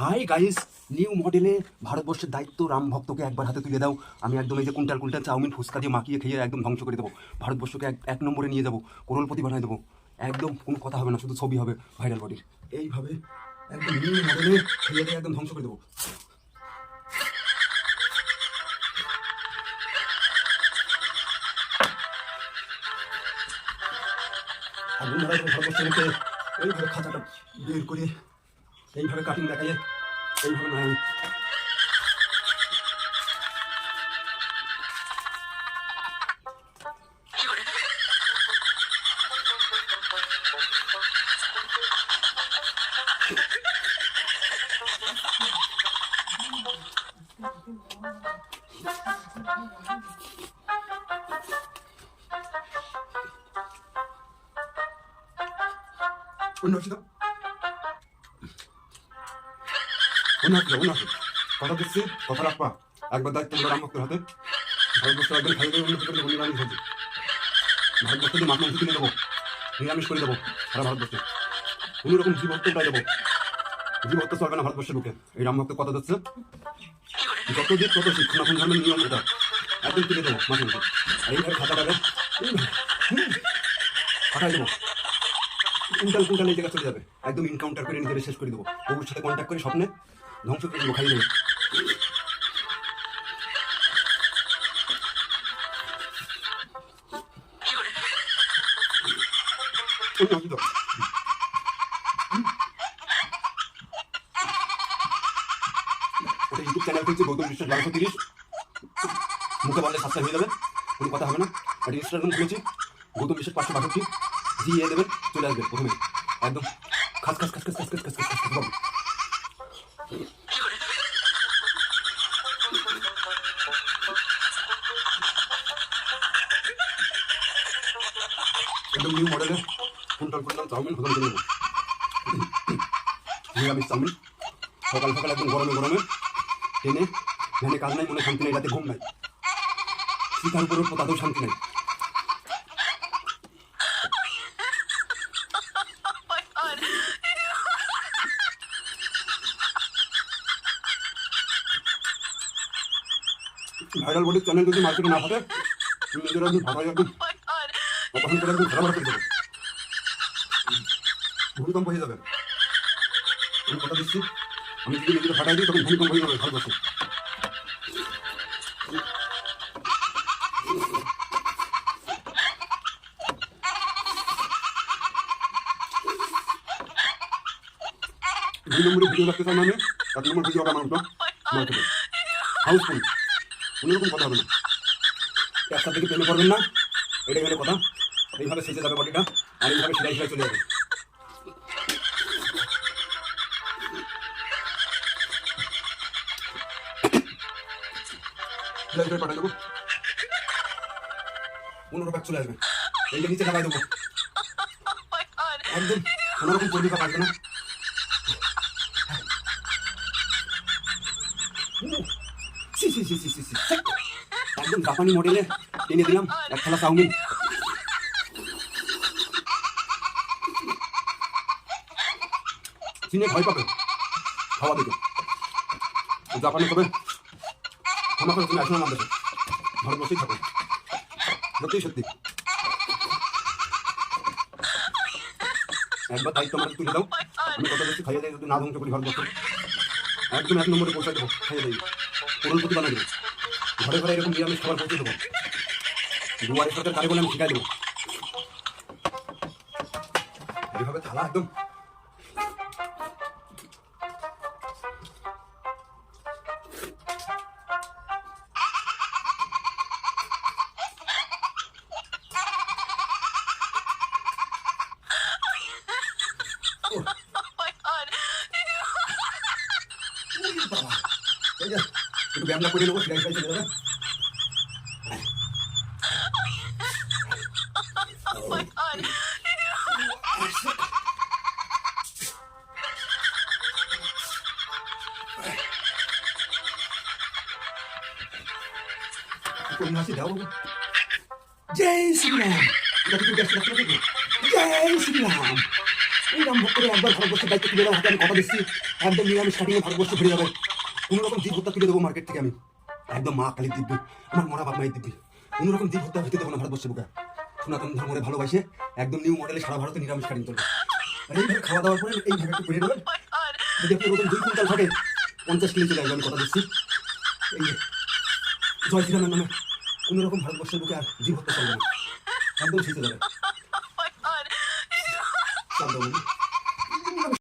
Hi guys new মডেলে ভারতবর্ষের দায়িত্ব রাম ভক্তকে একবার হাতে তুলে দাও। আমি একদম এই যে কুইন্টাল কুইন্টাল চাউমিন ফুচকা দিয়ে মাখিয়ে খেয়ে একদম ধ্বংস করে দেবো। ভারতবর্ষকে এক এক নম্বরে নিয়ে যাব, করোলপতি বানিয়ে দেবো। একদম কোনো কথা হবে না, শুধু ছবি হবে ভাইরাল বডির এইভাবে একদম নিউ মডেলে খেয়ে একদম ধ্বংস করে দেবো। আগুন ধরা এইভাবে খাঁচাটা বের করে এইভাবে কাটিং দেখাইয়ে এইভাবে নয় 운 납시다. আসি দাও অন্য আসি কথা দিচ্ছি, কথা রাখবা। একবার দায়িত্ব দিল রাম ভক্তের হাতে। ভারতবর্ষ একদম খালি করে উন্নতি করে নিরামিষ হয়েছে ভারতবর্ষকে মাছ মাংস কিনে দেবো, নিরামিষ করে দেবো, সারা ভারতবর্ষে। কোনো রকম জীব হত্যা উঠাই দেবো। জীব চলবে না ভারতবর্ষের বুকে? এই রাম ভক্তের কথা দিচ্ছে। যত দিক তত শিখ সনাতন ধর্মের নিয়ম এটা। একদম তুলে দেবো মাছ মাংস আর এইভাবে খাতাটাকে খাটাই দেবো। কুইন্টাল কুইন্টাল এই জায়গা চলে যাবে। একদম ইনকাউন্টার করে নিজেদের শেষ করে দেবো। ওর সাথে কন্ট্যাক্ট করে স্বপ্নে ধ্বংস করে দেবো দাও। ওটা ইউটিউব চ্যানেল খুলছে গৌতম বিশ্বাস বারোশো তিরিশ মুখে বললে সাবস্ক্রাইব হয়ে যাবে কোনো কথা হবে না আর ইনস্টাগ্রাম খুলেছি গৌতম বিশ্বাস পাঁচশো বাষট্টি জি এ দেবেন চলে আসবে প্রথমে একদম খাস খাস খাস খাস খাস খাস খাস খাস খাস। একদম নিউ মডেলের কুইন্টাল কুইন্টাল চাউমিন হজম করে নেব। চাউমিন। সকাল সকাল একদম গরমে গরমে টেনে ভ্যানে কাজ নাই, মনে শান্তি নেই, রাতে ঘুম নাই। শীতার উপর তাতেও শান্তি নেই। ভাইরাল বডির চ্যানেল যদি মার্কেটে না থাকে তুমি নিজেরা একদম ভালো একদম অপছন্দ করে একদম খারাপ করে দেবে ভূমিকম্প হয়ে যাবে। আমি কথা দিচ্ছি। আমি যদি নিজেকে ফাটাই দিই তখন ভূমিকম্প হয়ে যাবে ভারতবর্ষে। দুই নম্বরে ভিডিও রাখতে চাই মানে এক নম্বর ভিডিও আমার মার্কেটে হাউসফুল কোনোরকম কথা হবে না একসাথে থেকে প্রেমে করবেন না। এটাই হলো কথা। এইভাবে সেজে যাবে বডিটা আর এইভাবে সেলাই সেলাই চলে যাবে। সেলাই করে পাঠিয়ে দেবো। পনেরো প্যাক চলে আসবে। এইটা নিচে লাগাই দেবো। একদম কোনোরকম পরিবেশ পারবে না। একদম জাপানি মডেলে কিনে দিলাম। এক থালা চাউমিন। চীনে ভয় পাবে। খাওয়া দেখে জাপানে তবে ক্ষমা করে তুমি আসলে না দেশে ভারতবর্ষেই থাকো। সত্যি সত্যি একবার দায়িত্ব আমাকে তুলে দাও। আমি কথা বলছি খাইয়ে দেয় যদি না ধ্বংস করি ভারতবর্ষ। একদম এক নম্বরে পৌঁছে দেবো। খাইয়ে দেবো করোলপতি বানিয়ে দেবো ঘরে ঘরে এরকম নিরামিষ খাবার পৌঁছে দেবো। দুয়ারে সরকার কারে বলে আমি শিখাই দেবো। এইভাবে থালা একদম ব্যায়ামটা করে নেব, সেটাই চলে যাবে masih jauh. Jai Sriram. Jadi tugas kita itu. Jai Sriram. এই নাম ভক্তরা আমি কথা দিচ্ছি একদম নিরামিষ কাটিয়ে ভারতবর্ষ ফিরে যাবে কোনো রকম জীব হত্যা তুলে দেবো মার্কেট থেকে আমি। একদম মা কালী দিব্যি আমার মরা বাপ মায়ের দিব্যি। কোনো রকম জীব হত্যা হতে দেবো না ভারতবর্ষে বুকে। সনাতন ধর্মরে ভালোবাসে একদম নিউ মডেলে সারা ভারতে নিরামিষ কাটিয়ে চলবে। আর এইভাবে খাওয়া দাওয়ার পরে এইভাবে একটু ফিরে দেবেন যদি আপনার ওজন দুই কুইন্টাল থাকে পঞ্চাশ কেজি চলে আসবে আমি কথা দিচ্ছি। এই জয় শ্রীরামের নামে কোনো রকম ভারতবর্ষের বুকে আর জীব হত্যা চলবে না। একদম শিখে যাবে। বাবু